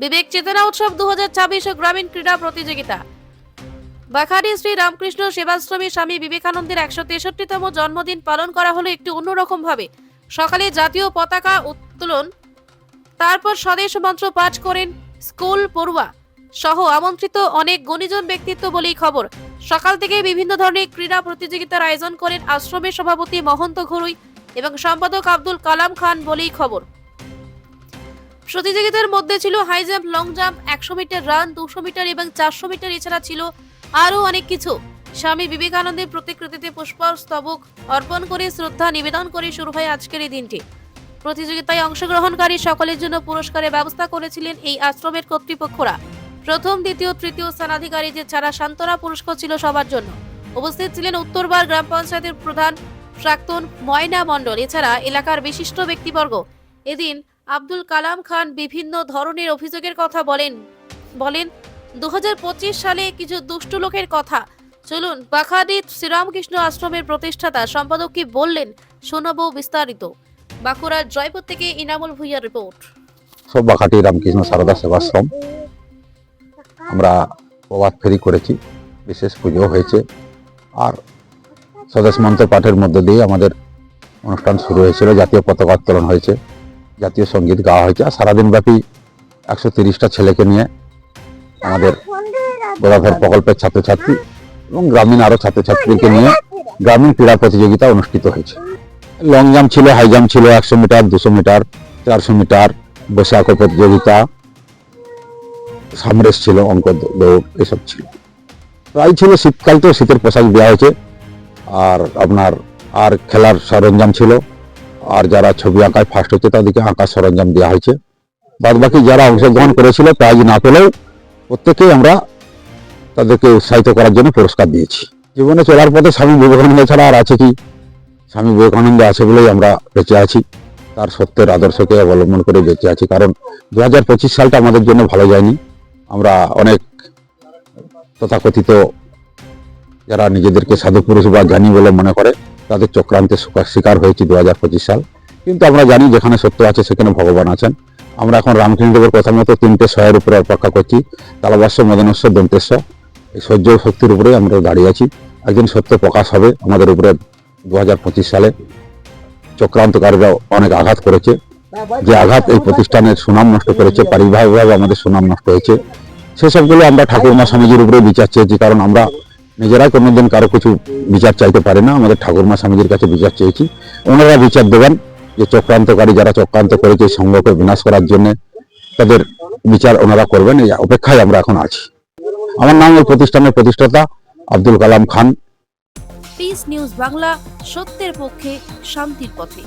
বিবেক চেতনা উৎসব দু হাজার ছাব্বিশ ও গ্রামীণ ক্রীড়া প্রতিযোগিতা। বাখারি শ্রী রামকৃষ্ণ সেবাশ্রমী স্বামী বিবেকানন্দের একশো তেষট্টিতম জন্মদিন পালন করা হলো একটু অন্যরকম ভাবে সকালে জাতীয় পতাকা উত্তোলন, তারপর স্বদেশ মন্ত্র পাঠ করেন স্কুল পড়ুয়া সহ আমন্ত্রিত অনেক গণিজন ব্যক্তিত্ব বলেই খবর। সকাল থেকে বিভিন্ন ধরনের ক্রীড়া প্রতিযোগিতার আয়োজন করেন আশ্রমের সভাপতি মহন্ত ঘরুই এবং সম্পাদক আব্দুল কালাম খান বলেই খবর। প্রতিযোগিতার মধ্যে ছিল হাই জাম্প লং জাম্প একশো মিটার রান দুশো মিটার এবং চারশো মিটার এছাড়া ছিল আরও অনেক কিছু। স্বামী বিবেকানন্দের প্রতিকৃতিতে পুষ্পস্তবক অর্পণ করে শ্রদ্ধা নিবেদন করে শুরু হয় আজকের এই দিনটি। প্রতিযোগিতায় অংশগ্রহণকারী সকলের জন্য পুরস্কারের ব্যবস্থা করেছিলেন এই আশ্রমের কর্তৃপক্ষরা। প্রথম, দ্বিতীয়, তৃতীয় স্থানাধিকারী যে ছাড়া সান্ত্বনা পুরস্কার ছিল সবার জন্য। উপস্থিত ছিলেন উত্তরবার গ্রাম পঞ্চায়েতের প্রধান প্রাক্তন ময়না মণ্ডল। এছাড়া এলাকার বিশিষ্ট ব্যক্তিবর্গ। এদিন আব্দুল কালাম খান বিভিন্ন ধরনের অভিযোগের কথা বলেন। বলেন দু সালে কিছু দুষ্ট লোকের কথা। চলুন বাখাদিত শ্রীরামকৃষ্ণ আশ্রমের প্রতিষ্ঠাতা সম্পাদক কি বললেন, শোনাবো বিস্তারিত। বাঁকুড়ার জয়পুর থেকে ইনামুল ভুইয়ার রিপোর্ট। সব বাখাটি রামকৃষ্ণ সারদা সেবাশ্রম। আমরা প্রবাদ ফেরি করেছি, বিশেষ পুজো হয়েছে। আর স্বদেশ মন্ত্র পাঠের মধ্য দিয়ে আমাদের অনুষ্ঠান শুরু হয়েছিল, জাতীয় পতাকা উত্তোলন হয়েছে। জাতীয় সংগীত গাওয়া হয়েছে। আর সারাদিন ব্যাপী একশো তিরিশটা ছেলেকে নিয়ে আমাদের গোদাধর প্রকল্পের ছাত্রছাত্রী এবং গ্রামীণ আরও ছাত্রছাত্রীকে নিয়ে গ্রামীণ ক্রীড়া প্রতিযোগিতা অনুষ্ঠিত হয়েছে। লং জাম্প ছিল, হাই জাম্প ছিল, একশো মিটার, দুশো মিটার, চারশো মিটার আঁকো প্রতিযোগিতা সামরেস ছিল অঙ্ক দৌড়, এসব ছিল। প্রায় ছিল শীতকাল তো, শীতের পোশাক দেওয়া হয়েছে। আর আপনার আর খেলার সরঞ্জাম ছিল। আর যারা ছবি আঁকায় ফার্স্ট হচ্ছে তাদেরকে আঁকার সরঞ্জাম দেওয়া হয়েছে। বাদ বাকি যারা অংশগ্রহণ করেছিল প্রাইজ না পেলেও প্রত্যেকেই আমরা তাদেরকে উৎসাহিত করার জন্য পুরস্কার দিয়েছি। জীবনে চলার পথে স্বামী বিবেকানন্দ ছাড়া আর আছে কি? স্বামী বিবেকানন্দ আছে বলেই আমরা বেঁচে আছি। তার সত্যের আদর্শকে অবলম্বন করে বেঁচে আছি। কারণ দু হাজার পঁচিশ সালটা আমাদের জন্য ভালো যায়নি। আমরা অনেক তথাকথিত যারা নিজেদেরকে সাধু পুরুষ বা জ্ঞানী বলে মনে করে তাদের চক্রান্তে শিকার- হয়েছি দু হাজার পঁচিশ সাল। কিন্তু আমরা জানি যেখানে সত্য আছে সেখানে ভগবান আছেন। আমরা এখন রামকৃষ্ণদেবের কথা মতো তিনটে শয়ের উপরে অপেক্ষা করছি। তালবাস্য, মদনস্য দন্তেশ্ব এই সহ্য শক্তির উপরে আমরা দাঁড়িয়ে আছি। একদিন সত্য প্রকাশ হবে আমাদের উপরে দু হাজার পঁচিশ সালে। চক্রান্তকারীরা অনেক আঘাত করেছে। যে আঘাত এই প্রতিষ্ঠানের সুনাম নষ্ট করেছে, পারিবারিকভাবে আমাদের সুনাম নষ্ট হয়েছে। সেসবগুলো আমরা ঠাকুরমা স্বামীজির উপরে বিচার চেয়েছি, কারণ আমরা নিজেরা কোনোদিন কারও কিছু বিচার চাইতে পারে না। আমাদের ঠাকুরমা স্বামীজির কাছে বিচার চেয়েছি। ওনারা বিচার দেবেন যে চক্রান্তকারী যারা চক্রান্ত করেছে সংঘকে বিনাশ করার জন্য তাদের বিচার ওনারা করবেন। এই অপেক্ষায় আমরা এখন আছি। আমার নাম এই প্রতিষ্ঠানের প্রতিষ্ঠাতা আব্দুল কালাম খান। পিস নিউজ বাংলা, সত্যের পক্ষে, শান্তির পথে।